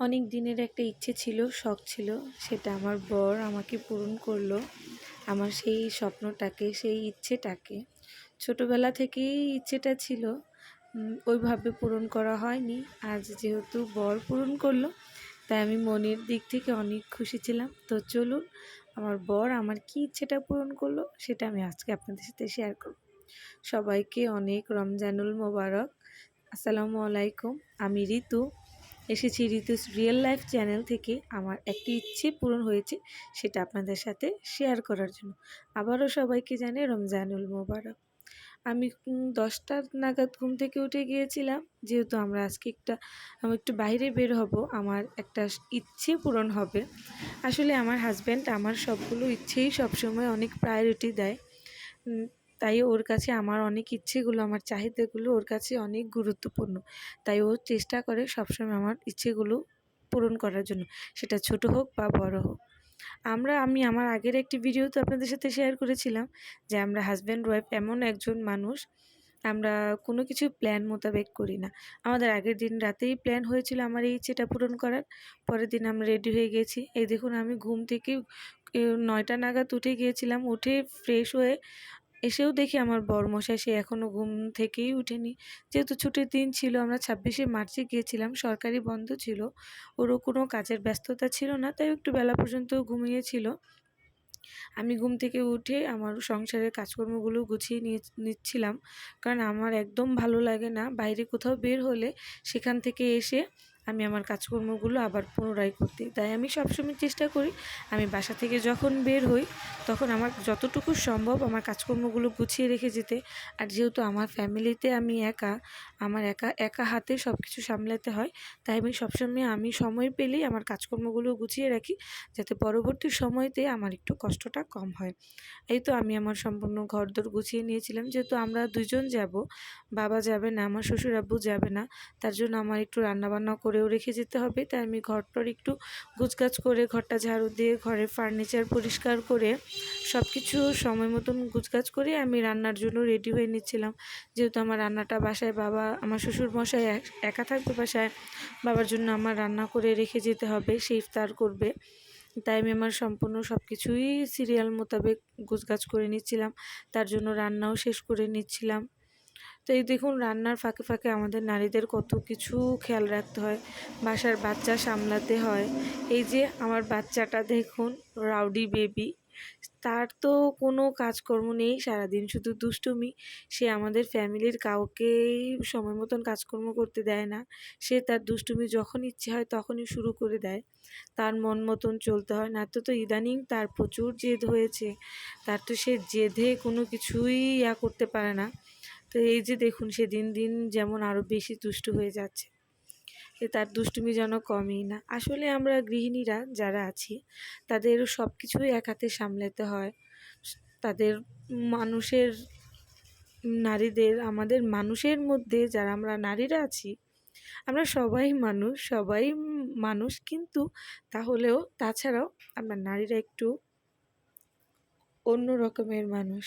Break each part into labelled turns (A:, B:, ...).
A: অনেক দিনের একটা ইচ্ছে ছিল, শখ ছিল। সেটা আমার বর আমাকে পূরণ করল, আমার সেই স্বপ্নটাকে, সেই ইচ্ছেটাকে। ছোটোবেলা থেকেই ইচ্ছেটা ছিল ওইভাবে পূরণ করা হয়নি। আজ যেহেতু বর পূরণ করল, তাই আমি মনের দিক থেকে অনেক খুশি ছিলাম। তো চলুন, আমার বর আমার কি ইচ্ছেটা পূরণ করল, সেটা আমি আজকে আপনাদের সাথে শেয়ার করব। সবাইকে অনেক রমজানুল মোবারক। আসসালামু আলাইকুম, আমি ঋতু। এসেছি ঋতুস রিয়েল লাইফ চ্যানেল থেকে। আমার একটি ইচ্ছে পূরণ হয়েছে সেটা আপনাদের সাথে শেয়ার করার জন্য। আবারও সবাইকে জানে রমজানুল মোবারক। আমি দশটা নাগাদ ঘুম থেকে উঠে গিয়েছিলাম। যেহেতু আমরা আজকে একটা, আমি একটু বাইরে বের হব, আমার একটা ইচ্ছে পূরণ হবে। আসলে আমার হাজব্যান্ড আমার সবগুলো ইচ্ছেই সবসময় অনেক প্রায়োরিটি দেয়। তাই ওর কাছে আমার অনেক ইচ্ছেগুলো, আমার চাহিদাগুলো ওর কাছে অনেক গুরুত্বপূর্ণ। তাই ও চেষ্টা করে সবসময় আমার ইচ্ছেগুলো পূরণ করার জন্য। সেটা ছোট হোক বা বড় হোক। আমরা, আমি আমার আগের একটি ভিডিওতে আপনাদের সাথে শেয়ার করেছিলাম যে আমরা হাজব্যান্ড ওয়াইফ এমন একজন মানুষ, আমরা কোনো কিছু প্ল্যান মোতাবেক করি না। আমাদের আগের দিন রাতেই প্ল্যান হয়েছিল আমার এই ইচ্ছেটা পূরণ করার। পরের দিন আমরা রেডি হয়ে গেছি। এই দেখুন আমি ঘুম থেকে নয়টা নাগাদ উঠে গিয়েছিলাম, উঠে ফ্রেশ হয়ে এসেও দেখি আমার বরমশাই সে এখনও ঘুম থেকেই উঠেনি। যেহেতু ছুটির দিন ছিল, আমরা ছাব্বিশে মার্চে গিয়েছিলাম, সরকারি বন্ধ ছিল। ওরও কোনো কাজের ব্যস্ততা ছিল না, তাই একটু বেলা পর্যন্ত ঘুমিয়েছিল। আমি ঘুম থেকে উঠে আমার সংসারের কাজকর্মগুলো গুছিয়ে নিয়ে, নিচ্ছিলাম। কারণ আমার একদম ভালো লাগে না বাইরে কোথাও বের হলে সেখান থেকে এসে আমি আমার কাজকর্মগুলো আবার পুনরায় করতে তাই আমি সবসময় চেষ্টা করি, আমি বাসা থেকে যখন বের হই, তখন আমার যতটুকু সম্ভব আমার কাজকর্মগুলো গুছিয়ে রেখে যেতে। আর যেহেতু আমার ফ্যামিলিতে আমি একা, আমার একা একা হাতে সব কিছু সামলাতে হয়, তাই আমি সবসময় আমি সময় পেলেই আমার কাজকর্মগুলো গুছিয়ে রাখি, যাতে পরবর্তী সময়তে আমার একটু কষ্টটা কম হয়। এই তো আমি আমার সম্পূর্ণ ঘরদোর গুছিয়ে নিয়েছিলাম। যেহেতু আমরা দুজন যাব, বাবা যাবে না, আমার শ্বশুর আব্বু যাবে না, তার জন্য আমার একটু রান্নাবান্না করেও রেখে যেতে হবে। তাই আমি ঘরটর একটু গুছগাছ করে, ঘরটা ঝাড়ু দিয়ে, ঘরের ফার্নিচার পরিষ্কার করে সব কিছু সময় মতন গুছগাছ করে আমি রান্নার জন্য রেডি হয়ে নিচ্ছিলাম। যেহেতু আমার রান্নাটা বাসায় বাবা, আমার শ্বশুর মশাই এক- থাকবে বাসায়, বাবার জন্য আমার রান্না করে রেখে যেতে হবে, সে ইফতার করবে। তাই আমি আমার সম্পূর্ণ সব কিছুই সিরিয়াল মোতাবেক গুছগাছ করে নিচ্ছিলাম। তার জন্য রান্নাও শেষ করে নিচ্ছিলাম। তো এই দেখুন রান্নার ফাঁকে ফাঁকে আমাদের নারীদের কত কিছু খেয়াল রাখতে হয়। বাসার বাচ্চা সামলাতে হয়। এই যে আমার বাচ্চাটা দেখুন রাউডি বেবি তার তো কোনো কাজকর্ম নেই সারাদিন, শুধু দুষ্টুমি। সে আমাদের ফ্যামিলির কাউকেই সময় মতন কাজকর্ম করতে দেয় না। সে তার দুষ্টুমি যখন ইচ্ছে হয় তখনই শুরু করে দেয়। তার মন মতন চলতে হয়। না তো তো ইদানিং তার প্রচুর জেদ হয়েছে। তার তো সে জেদে কোনো কিছুই ইয়া করতে পারে না। তো এই যে দেখুন সে দিন দিন যেমন আরও বেশি দুষ্টু হয়ে যাচ্ছে, এ তার দুষ্টুমি যেন কমই না। আসলে আমরা গৃহিণীরা যারা আছি, তাদের সব কিছুই এক হাতে সামলাতে হয়। তাদের মানুষের নারীদের, আমাদের মানুষের মধ্যে যারা আমরা নারীরা আছি, আমরা সবাই মানুষ সবাই মানুষ, কিন্তু তাহলেও তাছাড়াও আমরা নারীরা একটু অন্য রকমের মানুষ।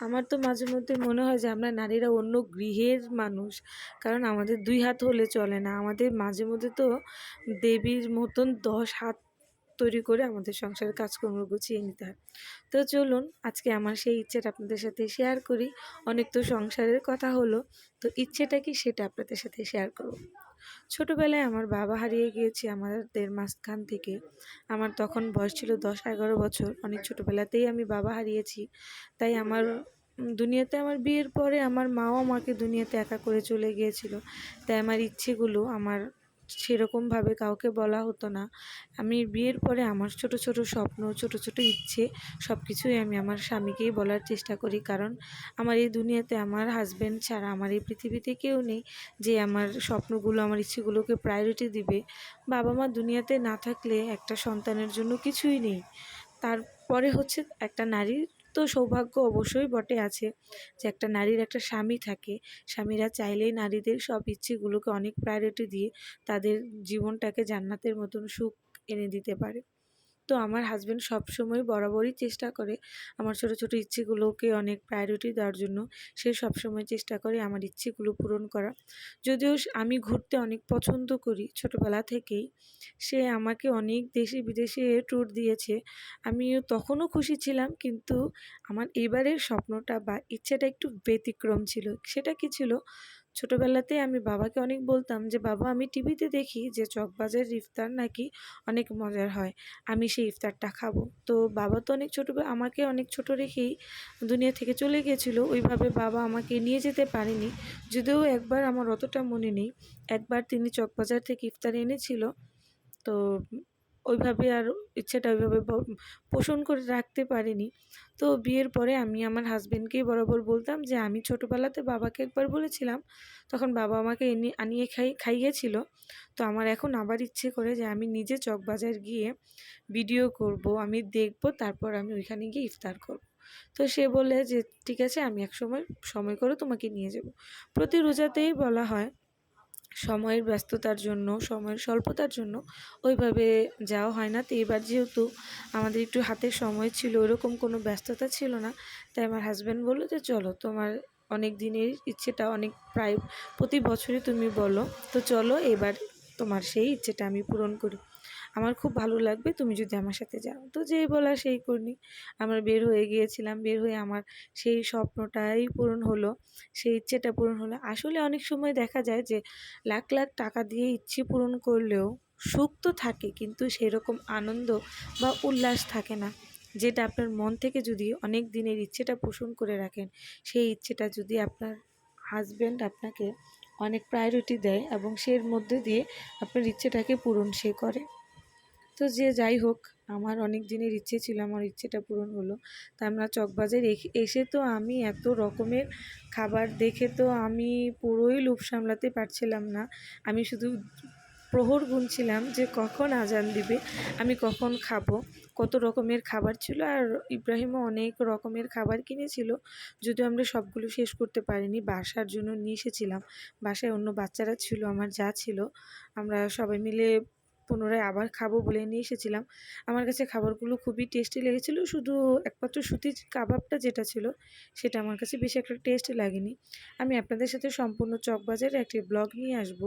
A: আমার তো মাঝে মধ্যে মনে হয় যে আমরা নারীরা অন্য গৃহের মানুষ, কারণ আমাদের দুই হাত হলে চলে না। আমাদের মাঝে মধ্যে তো দেবীর মতন দশ হাত তৈরি করে আমাদের সংসারের কাজকর্ম গুছিয়ে নিতে হয়। তো চলুন, আজকে আমার সেই ইচ্ছেটা আপনাদের সাথে শেয়ার করি। অনেক তো সংসারের কথা হলো, তো ইচ্ছেটা কি সেটা আপনাদের সাথে শেয়ার করব। ছোটোবেলায় আমার বাবা হারিয়ে গিয়েছে আমাদের মাঝখান থেকে। আমার তখন বয়স ছিল দশ এগারো বছর। অনেক ছোটোবেলাতেই আমি বাবা হারিয়েছি। তাই আমার দুনিয়াতে আমার বিয়ের পরে আমার মাও আমাকে দুনিয়াতে একা করে চলে গিয়েছিল। তাই আমার ইচ্ছেগুলো, আমার সেরকমভাবে কাউকে বলা হতো না। আমি বিয়ের পরে আমার ছোট ছোট স্বপ্ন, ছোট ছোট ইচ্ছে সব কিছুই আমি আমার স্বামীকেই বলার চেষ্টা করি। কারণ আমার এই দুনিয়াতে আমার হাজব্যান্ড ছাড়া আমার এই পৃথিবীতে কেউ নেই যে আমার স্বপ্নগুলো, আমার ইচ্ছেগুলোকে প্রায়োরিটি দিবে। বাবা মা দুনিয়াতে না থাকলে একটা সন্তানের জন্য কিছুই নেই। তারপরে হচ্ছে একটা নারীর তো সৌভাগ্য অবশ্যই বটে আছে যে একটা নারীর একটা স্বামী থাকে। স্বামীরা চাইলেই নারীদের সব ইচ্ছেগুলোকে অনেক প্রায়োরিটি দিয়ে তাদের জীবনটাকে জান্নাতের মতন সুখ এনে দিতে পারে। তো আমার হাজব্যান্ড সবসময় বরাবরই চেষ্টা করে আমার ছোট ছোট ইচ্ছেগুলোকে অনেক প্রায়োরিটি দেওয়ার জন্য। সে সবসময় চেষ্টা করে আমার ইচ্ছেগুলো পূরণ করা। যদিও আমি ঘুরতে অনেক পছন্দ করি। ছোটবেলা থেকেই সে আমাকে অনেক দেশে, বিদেশে ট্যুর দিয়েছে। আমিও তখনও খুশি ছিলাম, কিন্তু আমার এবারের স্বপ্নটা বা ইচ্ছেটা একটু ব্যতিক্রম ছিল। সেটা কি ছিল? ছোটোবেলাতে আমি বাবাকে অনেক বলতাম যে, বাবা, আমি টিভিতে দেখি যে, চকবাজার ইফতার নাকি অনেক মজার হয়। আমি সেই ইফতারটা খাব। তো বাবা তো অনেক ছোটো, আমাকে অনেক ছোট রেখেই দুনিয়া থেকে চলে গিয়েছিল। ওইভাবে বাবা আমাকে নিয়ে যেতে পারেনি। যদিও একবার আমার অতটা মনে নেই। একবার তিনি চকবাজার থেকে ইফতার এনেছিল। তো ওইভাবে আর ইচ্ছেটা ওইভাবে পোষণ করে রাখতে পারিনি। তো বিয়ের পরে আমি আমার হাজব্যান্ডকেই বরাবর বলতাম যে, আমি ছোটোবেলাতে বাবাকে একবার বলেছিলাম, তখন বাবা আমাকে এনে আনিয়ে খাই, খাইয়েছিল। তো আমার এখন আবার ইচ্ছে করে যে, আমি নিজে চকবাজার গিয়ে ভিডিও করব, আমি দেখব, তারপর আমি ওইখানে গিয়ে ইফতার করব। তো সে বলে যে, ঠিক আছে, আমি এক সময় সময় করে তোমাকে নিয়ে যাব। প্রতি রোজাতেই বলা হয় সময়ের ব্যস্ততার জন্য, সময়ের স্বল্পতার জন্য ওইভাবে যাওয়া হয় না। তো এবার যেহেতু আমাদের একটু হাতে সময় ছিল, ওরকম কোনো ব্যস্ততা ছিল না, তাই আমার হাজব্যান্ড বলল যে, চলো, তোমার অনেক দিনের ইচ্ছেটা অনেক প্রায় প্রতি বছরই তুমি বলো। তো চলো, এবার তোমার সেই ইচ্ছেটা আমি পূরণ করি। আমার খুব ভালো লাগবে তুমি যদি আমার সাথে যাও। তো যেই বলা সেই করি আমরা বের হয়ে গিয়েছিলাম, বের হয়ে আমার সেই স্বপ্নটাই পূরণ হলো, সেই ইচ্ছেটা পূরণ হলো। আসলে অনেক সময় দেখা যায় যে লাখ লাখ টাকা দিয়ে ইচ্ছে পূরণ করলেও সুখ তো থাকে, কিন্তু সেরকম আনন্দ বা উল্লাস থাকে না। যেটা আপনার মন থেকে যদি অনেক দিনের ইচ্ছেটা পোষণ করে রাখেন, সেই ইচ্ছেটা যদি আপনার হাজব্যান্ড আপনাকে অনেক প্রায়োরিটি দেয় এবং সের মধ্যে দিয়ে আপনার ইচ্ছেটাকে পূরণ সে করে। তো যে যাই হোক, আমার অনেক দিনের ইচ্ছে ছিল, আমার ইচ্ছেটা পূরণ হলো। তা আমরা চকবাজার এসে তো আমি এত রকমের খাবার দেখে তো আমি পুরোই লোভ সামলাতে পারছিলাম না। আমি শুধু প্রহর গুনছিলাম যে কখন আজান দিবে, আমি কখন খাব। কত রকমের খাবার ছিল আর ইব্রাহিমও অনেক রকমের খাবার কিনেছিল, যদিও আমরা সবগুলো শেষ করতে পারিনি, বাসার জন্য নিয়ে এসেছিলাম। বাসায় অন্য বাচ্চারা ছিল, আমার যা ছিল, আমরা সবাই মিলে পুনরায় আবার খাব বলে নিয়ে এসেছিলাম। আমার কাছে খাবারগুলো খুবই টেস্টি লেগেছিল, শুধু একমাত্র সুতির কাবাবটা যেটা ছিল, সেটা আমার কাছে বেশি একটা টেস্ট লাগেনি। আমি আপনাদের সাথে সম্পূর্ণ চকবাজারের একটি ব্লগ নিয়ে আসব।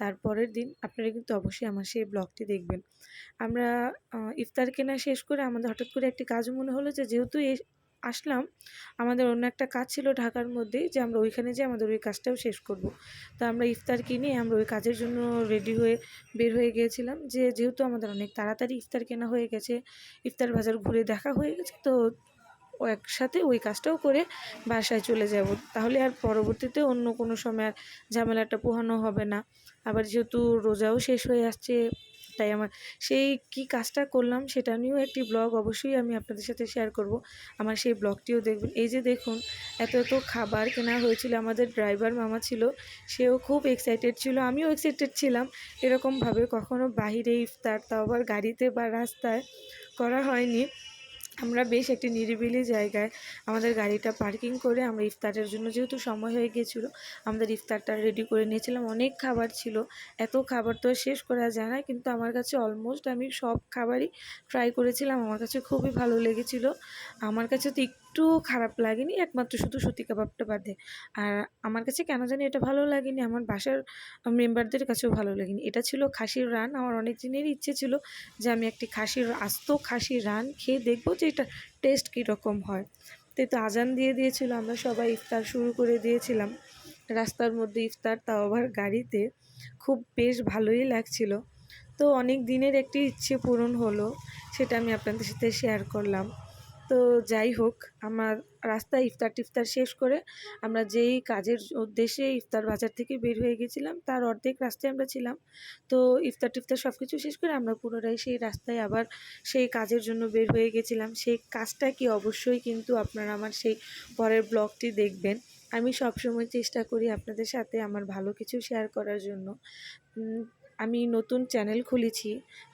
A: তারপরের দিন আপনারা কিন্তু অবশ্যই আমার সেই ব্লগটি দেখবেন। আমরা ইফতার কেনা শেষ করে আমাদের হঠাৎ করে একটি কাজ মনে হলো যে, যেহেতু আসলাম, আমাদের অন্য একটা কাজ ছিল ঢাকার মধ্যেই যে আমরা ওইখানে যে আমাদের ওই কাজটাও শেষ করব। তো আমরা ইফতার কিনে আমরা ওই কাজের জন্য রেডি হয়ে বের হয়ে গিয়েছিলাম। যে যেহেতু আমাদের অনেক তাড়াতাড়ি ইফতার কেনা হয়ে গেছে, ইফতার বাজার ঘুরে দেখা হয়ে গেছে, তো একসাথে ওই কাজটাও করে বাসায় চলে যাব। তাহলে আর পরবর্তীতে অন্য কোনো সময় আর ঝামেলাটা পোহানো হবে না। আবার যেহেতু রোজাও শেষ হয়ে আসছে তাই আমার, সেই কি কাজটা করলাম সেটা নিয়েও একটি ব্লগ অবশ্যই আমি আপনাদের সাথে শেয়ার করব। আমার সেই ব্লগটিও দেখবেন। এই যে দেখুন, এত এত খাবার কেনা হয়েছিল। আমাদের ড্রাইভার মামা ছিল, সেও খুব এক্সাইটেড ছিল। আমিও এক্সাইটেড ছিলাম। এরকমভাবে কখনও বাহিরে ইফতার, তাও আবার গাড়িতে বা রাস্তায় করা হয়নি। আমরা বেশ একটি নিরিবিলি জায়গায় আমাদের গাড়িটা পার্কিং করে আমরা ইফতারের জন্য যেহেতু সময় হয়ে গিয়েছিল আমাদের ইফতারটা রেডি করে নিয়েছিলাম। অনেক খাবার ছিল, এত খাবার তো শেষ করা যায় না, কিন্তু আমার কাছে অলমোস্ট আমি সব খাবারই ট্রাই করেছিলাম। আমার কাছে খুবই ভালো লেগেছিল। আমার কাছে তো একটু খারাপ লাগেনি, একমাত্র শুধু সুতি কাবাবটা বাদে। আর আমার কাছে কেন জানি এটা ভালো লাগেনি, আমার বাসার মেম্বারদের কাছেও ভালো লাগেনি। এটা ছিল খাসির রান, আমার অনেক দিনেরই ইচ্ছে ছিল যে আমি একটি খাসির, আস্ত খাসির রান খেয়ে দেখব যে এটা টেস্ট কীরকম হয়। তো তো আজান দিয়ে দিয়েছিল, আমরা সবাই ইফতার শুরু করে দিয়েছিলাম। রাস্তার মধ্যে ইফতার তাও আবার গাড়িতে খুব বেশ ভালোই লাগছিল। তো অনেক দিনের একটি ইচ্ছে পূরণ হলো, সেটা আমি আপনাদের সাথে শেয়ার করলাম। তো যাই হোক, আমার রাস্তায় ইফতার টিফতার শেষ করে আমরা যেই কাজের উদ্দেশ্যে ইফতার বাজার থেকে বের হয়ে গেছিলাম, তার অর্ধেক রাস্তায় আমরা ছিলাম। তো ইফতার টিফতার সব কিছু শেষ করে আমরা পুনরায় সেই রাস্তায় আবার সেই কাজের জন্য বের হয়ে গেছিলাম। সেই কাজটা কি অবশ্যই কিন্তু আপনারা আমার সেই পরের ব্লগটি দেখবেন। আমি সবসময় চেষ্টা করি আপনাদের সাথে আমার ভালো কিছু শেয়ার করার জন্য। আমি নতুন চ্যানেল খুলেছি,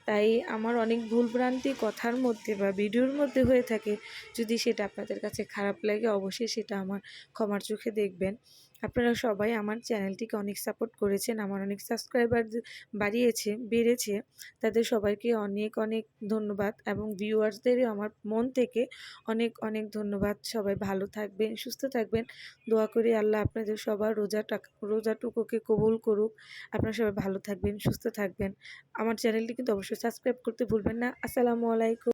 A: তাই আমার অনেক ভুলভ্রান্তি কথার মধ্যে বা ভিডিওর মধ্যে হয়ে থাকে। যদি সেটা আপনাদের কাছে খারাপ লাগে, অবশ্যই সেটা আমার ক্ষমার চোখে দেখবেন। আপনারা সবাই আমার চ্যানেলটিকে অনেক সাপোর্ট করেছেন, আমার অনেক সাবস্ক্রাইবার বাড়িয়েছে, বেড়েছে। তাদের সবাইকে অনেক অনেক ধন্যবাদ এবং ভিউয়ার্সদেরও আমার মন থেকে অনেক অনেক ধন্যবাদ। সবাই ভালো থাকবেন, সুস্থ থাকবেন। দোয়া করি আল্লাহ আপনাদের সবার রোজাটা রোজাটুকুকে কবুল করুক। আপনারা সবাই ভালো থাকবেন, সুস্থ থাকবেন। আমার চ্যানেলটি কিন্তু অবশ্যই সাবস্ক্রাইব করতে ভুলবেন না। আসসালামু আলাইকুম।